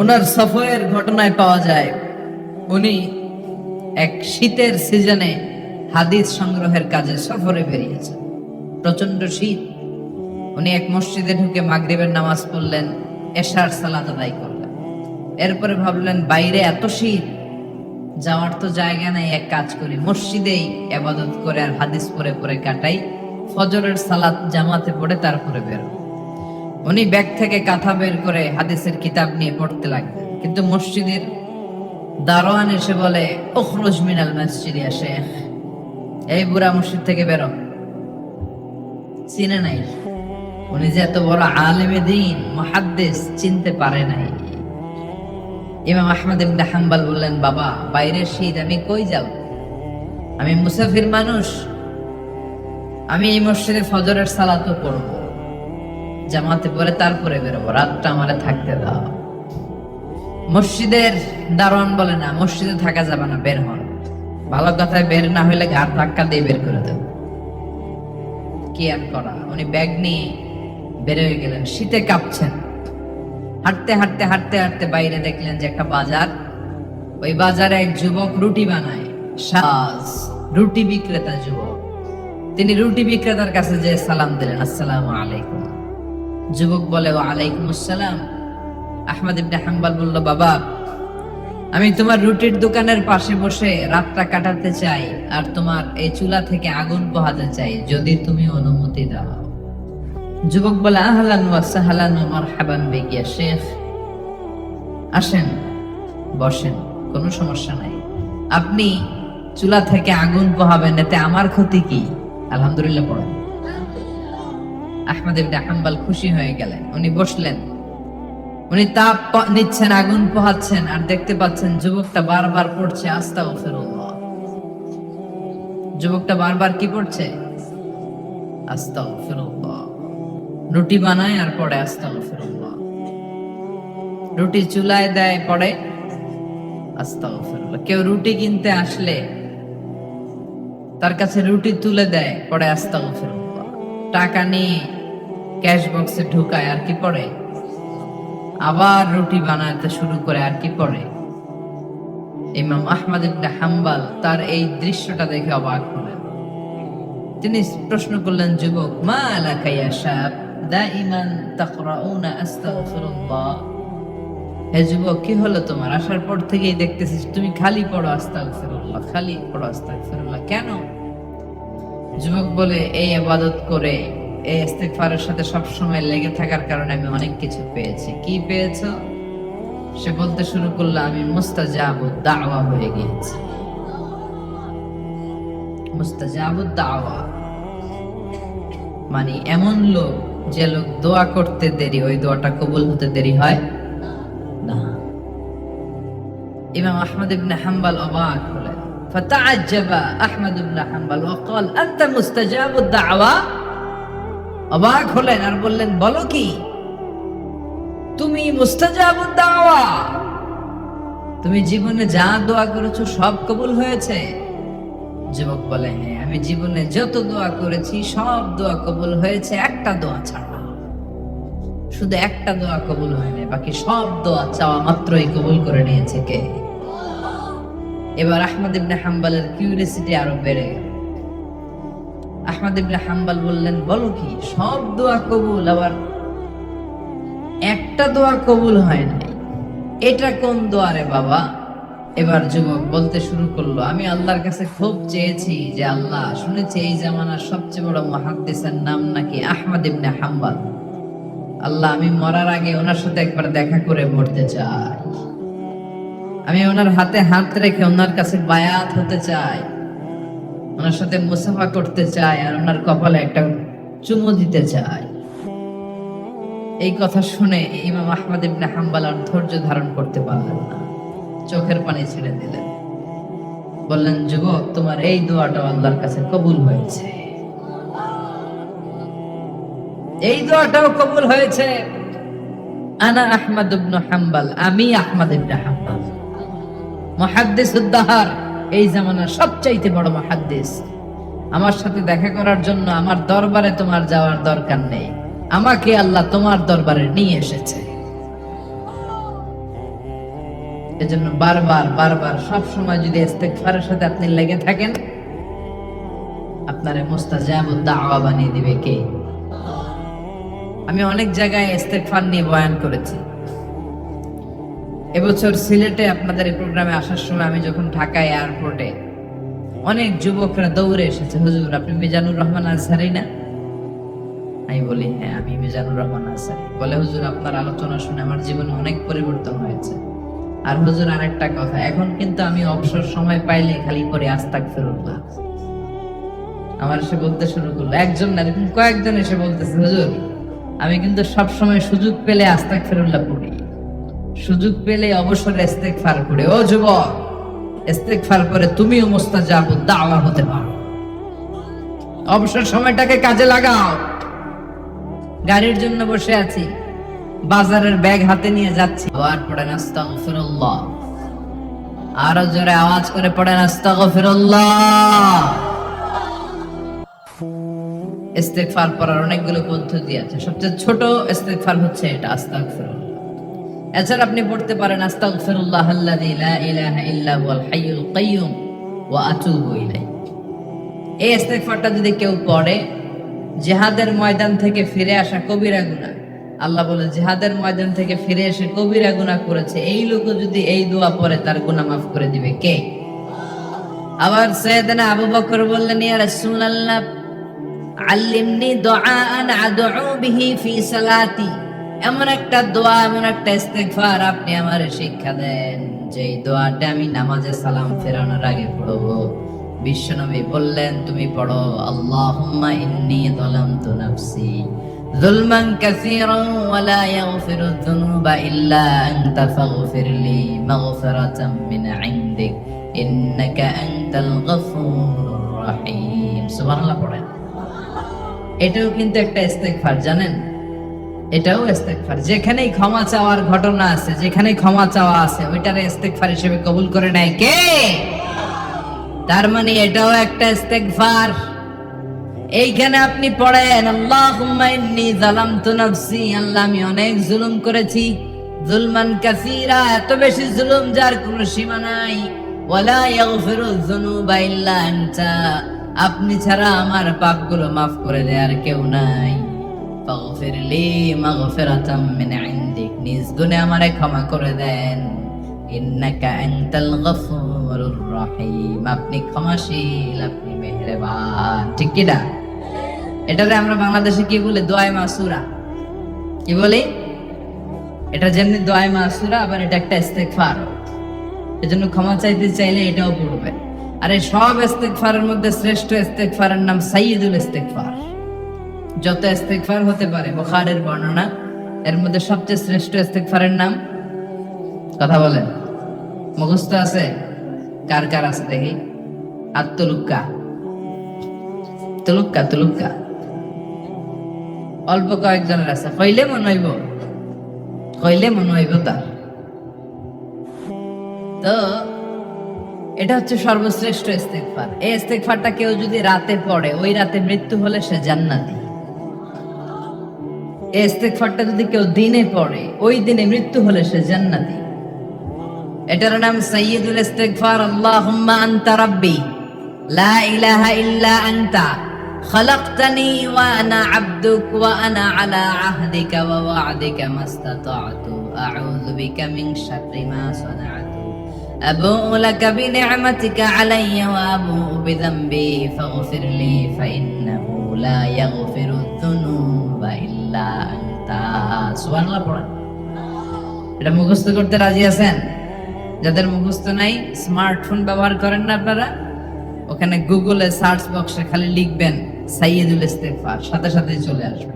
ওনার সফরের ঘটনায় পাওয়া যায়, উনি এক শীতের সিজনে হাদিস সংগ্রহের কাজে সফরে বেরিয়েছেন। প্রচণ্ড শীত। উনি এক মসজিদে ঢুকে মাগরিবের নামাজ পড়লেন, এশার সালাত আদায় করলেন। এরপরে ভাবলেন, বাইরে এত শীত, যাওয়ার তো জায়গা নাই, এক কাজ করি। মসজিদেই আবাদত করে আর হাদিস পরে পরে কাটাই, ফজরের সালাত জামাতে পড়ে তারপরে বেরো উনি ব্যাগ থেকে কাঁথা বের করে হাদিসের কিতাব নিয়ে পড়তে লাগলেন। কিন্তু মসজিদের দারোয়ান এসে বলে ওখরুজ মিনাল মসজিদ শেখ। এই বুড়া মসজিদ থেকে বেরো। চিনে নাই। উনি যে এত বড় আলেমে দিন মহাদ্দেশ চিনতে পারে নাই। ইমাম আহমদ ইবনে হাম্বাল বললেন, বাবা বাইরের শীত আমি কই যাব? আমি মুসাফির মানুষ। আমি এই মসজিদে ফজরের সালাতও পড়ব। জামাতে পরে তারপরে বেরোবো, রাতটা আমারে থাকতে দাও। মসজিদের দারোয়ান বলে না, মসজিদে থাকা যাবে না, বের হন। ভালো কথায় বের না হইলে ঘাট ধাক্কা দিয়ে বের করে দেব। কি আর করা? উনি ব্যাগ নিয়ে বের হয়ে গেলেন, শীতে কাঁপছেন। হাঁটতে হাঁটতে হাঁটতে হাঁটতে বাইরে দেখলেন যে একটা বাজার। ওই বাজারে এক যুবক রুটি বানায়, সাজ, রুটি বিক্রেতা যুবক। তিনি রুটি বিক্রেতার কাছে যে সালাম দিলেন, আসসালাম আলাইকুম। যুবক বলে ও আলাইকুম আসসালাম। আহমদ ইবনে হাম্বাল বলল, বাবা, আমি তোমার রুটির দোকানের পাশে বসে রাতটা কাটাতে চাই আর তোমার এই চুলা থেকে আগুন পোহাতে চাই, যদি তুমি অনুমতি দাও। যুবক বলে, আহলান ওয়া সাহলান ওয়া মারহাবান বিকিয়া শেখ। আসেন, বসেন, কোনো সমস্যা নাই। আপনি চুলা থেকে আগুন পোহাবেন, এতে আমার ক্ষতি কি? আলহামদুলিল্লাহ, পড়েন। আহমদ ইবনে হাম্বাল খুশি হয়ে গেলেন। উনি বসলেন। উনি তাপ নিচ্ছেন, আগুন পোহাচ্ছেন আর দেখতে পাচ্ছেন যুবকটা বারবার পড়ছে, আস্তাগফিরুল্লাহ। যুবকটা বারবার কি পড়ছে? আস্তাগফিরুল্লাহ। রুটি বানায় আর পড়ে আস্তাগফিরুল্লাহ। রুটি চুলায় দেয়, পড়ে আস্তাগফিরুল্লাহ। কেউ রুটি কিনতে আসলে তার কাছে রুটি তুলে দেয়, পড়ে আস্তাগফিরুল্লাহ। টাকা নিয়ে ক্যাশ বক্সে ঢুকায়, আর কি পড়ে? আবার রুটি বানাতে শুরু করে, আর কি পড়ে? ইমাম আহমদ ইবনে হাম্বাল তার এই দৃশ্যটা দেখে অবাক হলেন। তিনি প্রশ্ন করলেন, যুবক, মা আলাকা ইয়া শাব? দাইমান তাকরাউনা, আস্তাগফিরুল্লাহ। হে যুবক, কি হলো তোমার? আসার পর থেকেই দেখতেছি তুমি খালি পড়ো আস্তাগফিরুল্লাহ, খালি পড়ো আস্তাগফিরুল্লাহ। কেন? যুবক বলে, এই আবাদত করে এই ইস্তেগফারের সাথে সব সময় লেগে থাকার কারণে আমি অনেক কিছু পেয়েছি কি পেয়েছো সে বলতে শুরু করলো আমি মুস্তাজাবুদ দাওয়া হয়ে গিয়েছি মুস্তাজাবুদ দাওয়া মানে এমন লোক যে লোক দোয়া করতে দেরি ওই দোয়াটা কবুল হতে দেরি হয় না ইমাম আহমদ ইবনে হাম্বাল অবাক হলেন فتعجب احمد بن حنبل وقال انت مستجاب الدعوه অবাক হলেন আর বললেন, বলো কি? তুমি দাওয়া। তুমি জীবনে যা দোয়া করেছ সব কবুল হয়েছে? যুবক বলে হ্যাঁ আমি জীবনে যত দোয়া করেছি সব দোয়া কবুল হয়েছে, একটা দোয়া ছাড়া। শুধু একটা দোয়া কবুল হয়নি, বাকি সব দোয়া চাওয়া মাত্রই কবুল করে নিয়েছে কে? এবার আহমদ ইবনে হাম্বালের কিউরিয়াসিটি আরও বেড়ে গেল। আহমদ ইবনে হাম্বাল বললেন, বলো কি, সব দোয়া কবুল? আবার একটা দোয়া কবুল হয় নাই। এটা কোন দোয়া রে বাবা? এবার যুবক বলতে শুরু করল, আমি আল্লাহর কাছে খুব চেয়েছি যে আল্লাহ, শুনেছি এই জামানার সবচেয়ে বড় মহাদ্দেশের নাম নাকি আহমদ ইবনে হাম্বাল। আল্লাহ, আমি মরার আগে ওনার সাথে একবার দেখা করে মরতে চাই। আমি ওনার হাতে হাত রেখে ওনার কাছে বায়াত হতে চাই। ওনার সাথে মুসাফা করতে চাই আর ওনার কপালে একটা চুমু দিতে চাই এই কথা শুনে ইমাম আহমদ ইবনে হাম্বাল আর ধৈর্য ধারণ করতে পারলেন না। চোখের পানি ছেড়ে দিলেন। বললেন, যুবক, তোমার এই দোয়াটা আল্লাহর কাছে কবুল হয়েছে। এই দোয়াটাও কবুল হয়েছে। আনা আহমদ ইবনে হাম্বাল, আমি আহমদ ইবনে হাম্বাল। মুহাদ্দিস উদ্দাহার এই জামানার সবচাইতে বড় মুহাদ্দিস। আমার সাথে দেখা করার জন্য আমার দরবারে তোমার যাওয়ার দরকার নেই। আমাকে আল্লাহ তোমার দরবারে নিয়ে এসেছে। এজন্য বারবার বারবার সব সময় যদি ইস্তেগফারের সাথে আপনি লেগে থাকেন, আপনারে মুস্তাজাব দাওয়া বানিয়ে দিবে কে? আমি অনেক জায়গায় ইস্তেগফার নিয়ে বয়ান করেছি। এবছর সিলেটে আপনাদের এই প্রোগ্রামে আসার সময় আমি যখন ঢাকা এয়ারপোর্টে অনেক যুবকরা দৌড়ে এসেছে। হুজুর, আপনি মিজানুর রহমান আজহারি না? আমি বলি হ্যাঁ আমি মিজানুর রহমান আজহারি বলে, হুজুর, আপনার আলোচনা শুনে আমার জীবনে অনেক পরিবর্তন হয়েছে। আর হুজুর, আরেকটা কথা, এখন কিন্তু আমি অবসর সময় পাইলে খালি করে আস্তাক ফেরুল্লাহ আমার এসে বলতে শুরু করল। একজন না, এরকম কয়েকজন এসে বলতেছে, হুজুর, আমি কিন্তু সব সময় সুযোগ পেলে আস্তাক ফেরুল্লাহ পড়ি। সুযোগ পেলে অবসর অবসরে ইস্তেগফার করে। ও যুবক, ইস্তেগফার করে তুমিও মুস্তাজাব দাওয়া হতে পারো। অবসর সময়টাকে কাজে লাগাও। গাড়ির জন্য বসে আছি। বাজারের ব্যাগ হাতে নিয়ে যাচ্ছি। আবার পড়েন আস্তাগফিরুল্লাহ। আরও জোরে আওয়াজ করে পড়ে পড়েন আস্তাগফিরুল্লাহ। ইস্তেগফার পড়ার অনেকগুলো পদ্ধতি আছে। সবচেয়ে ছোট ইস্তেগফার হচ্ছে এটা, আস্তাগফিরুল্লাহ। এছাড়া আপনি পড়তে পারেন, আস্তাগফিরুল্লাহ আল্লাযী লা ইলাহা হাইয়ুল ওয়া আতুবু ইলাইহি। এই ইস্তেগফারটা যদি কেউ পড়ে, জিহাদের ময়দান থেকে ফিরে আসা কবিরা গুনাহ। আল্লাহ বলে, জিহাদের ময়দান থেকে ফিরে এসে কবিরা গুনাহ করেছে। এই লোক যদি এই দোয়া পড়ে, তার গুনাহ মাফ করে দিবে কে? আবার সৈয়দনা আবু বকর বললেন, ইয়া রাসূলুল্লাহ, আল্লিমনি আদউ বিহি ফি সালাতি। এমন একটা দোয়া, এমন একটা ইস্তেগফার আপনি আমারে শিক্ষা দেন যে দোয়াটা আমি নামাজে সালাম ফেরানোর আগে পড়ব। বিশ্বনবী বললেন, তুমি পড়ো, আল্লাহুম্মা ইন্নী যালামতু নাফসি যুলমান কাসীরান ওয়া লা ইয়াগফিরু যুনুবা ইল্লা আনতা ফাগফির লি মাগফিরাতাম মিন ইনদিক, ইন্নাকা আনতাল গফুরুর রহিম। সুবহানাল্লাহ পড়েন। এটাও কিন্তু একটা ইস্তেগফার, জানেন? এটাও ইস্তেগফার। যেখানেই ক্ষমা চাওয়ার ঘটনা আছে, যেখানেই ক্ষমা চাওয়া আছে, ওইটারে ইস্তেগফার হিসেবে কবুল করে নেয় কে? তার মানে এটাও একটা ইস্তেগফার। এইখানে আপনি পড়েন, আল্লাহুম্মা ইন্নী যালামতু নাফসি আল্লাহ, আমি অনেক জুলুম করেছি। জুলমান কাসীরা, এত বেশি জুলুম যার কোনো সীমা নাই। ওয়ালা ইয়াগফিরু যুনুবা ইল্লা আনতা। আপনি ছাড়া আমার পাপগুলো মাফ করে দেয়ার কেউ নাই। মাগফিরাতাম মিন ইনদিক আমারে ক্ষমা করে দেন। ইন্নাকা আনতাল গফুরুর রহিম আপনি ক্ষমাশীল, আপনি মেহেরবান। ঠিক কি না? এটারে আমরা বাংলাদেশে কি বলে? মাসুরা। কি বলি? এটা যেমনি দোয়াই মাসুরা, আবার এটা একটা ইস্তেগফার। এজন্য ক্ষমা চাইতে চাইলে এটাও পড়বে আর এই সব ইস্তেগফারের মধ্যে শ্রেষ্ঠ ইস্তেগফারের নাম সাইয়্যিদুল ইস্তেগফার। যত ইস্তেগফার হতে পারে, বুখারীর বর্ণনা, এর মধ্যে সবচেয়ে শ্রেষ্ঠ ইস্তেগফারের নাম? কথা বলেন। মুখস্থ আছে? কার কার আছে দেখি? আর তুলুক্কা। তুলুক্কা তুলুক্কা। অল্প কয়েকজনের আছে। কইলে মনে হইব কইলে মনে হইব তার। তো, এটা হচ্ছে সর্বশ্রেষ্ঠ ইস্তেগফার। এই ইস্তেগফারটা কেউ যদি রাতে পড়ে, ওই রাতে মৃত্যু হলে সে জান্নাতি। এই ইস্তেগফারটা যদি কেউ দিনে পড়ে ওই দিনে মৃত্যু হলে সে জান্নাতি এটার নাম সাইয়্যিদুল ইস্তিগফার আল্লাহুম্মা আনতা রাব্বি লা ইলাহা ইল্লা আনতা خلقتني وانا عبدك وانا على عهدك ووعدك ما استطعت اعوذ بك من شر ما صنعت ابوء لك بنعمتك علي وابوء بذنبي فاغفر لي فانه لا يغفر الذنوب الا انت এটা মুখস্থ করতে রাজি আছেন? যাদের মুখস্থ নাই স্মার্টফোন ব্যবহার করেন না আপনারা, ওখানে গুগলে সার্চ বক্সে খালি লিখবেন, সাইয়েদুল ইস্তেফা সাথে সাথে চলে আসবে।